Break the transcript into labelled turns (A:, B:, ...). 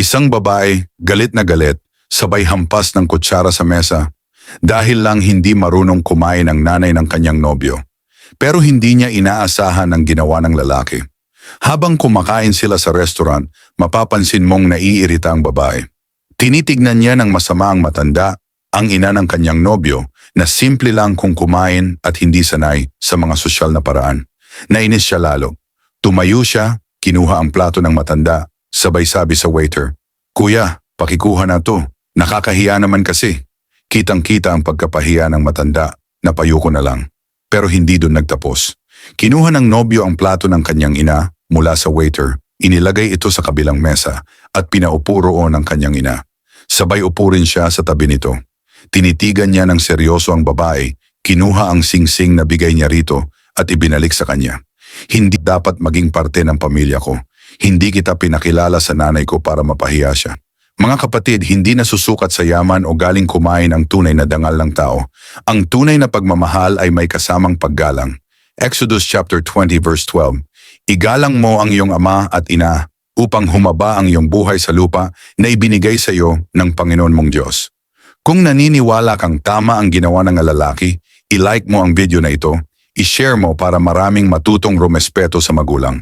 A: Isang babae, galit na galit, sabay hampas ng kutsara sa mesa dahil lang hindi marunong kumain ang nanay ng kanyang nobyo. Pero hindi niya inaasahan ang ginawa ng lalaki. Habang kumakain sila sa restaurant, mapapansin mong naiirita ang babae. Tinitignan niya ng masama ang matanda, ang ina ng kanyang nobyo, na simple lang kung kumain at hindi sanay sa mga sosyal na paraan. Nainis siya lalo. Tumayo siya, kinuha ang plato ng matanda, sabay sabi sa waiter, Kuya, pakikuha na to. Nakakahiya naman kasi. Kitang-kita ang pagkapahiya ng matanda, napayo ko na lang. Pero hindi doon nagtapos. Kinuha ng nobyo ang plato ng kanyang ina mula sa waiter, inilagay ito sa kabilang mesa at pinaupo roon ang kanyang ina. Sabay upo rin siya sa tabi nito. Tinitigan niya ng seryoso ang babae, kinuha ang singsing na bigay niya rito at ibinalik sa kanya. Hindi dapat maging parte ng pamilya ko. Hindi kita pinakilala sa nanay ko para mapahiya siya. Mga kapatid, hindi nasusukat sa yaman o galing kumain ang tunay na dangal ng tao. Ang tunay na pagmamahal ay may kasamang paggalang. Exodus chapter 20 verse 12. Igalang mo ang iyong ama at ina upang humaba ang iyong buhay sa lupa na ibinigay sa iyo ng Panginoon mong Diyos. Kung naniniwala kang tama ang ginawa ng lalaki, i-like mo ang video na ito, i-share mo para maraming matutong rumespeto sa magulang.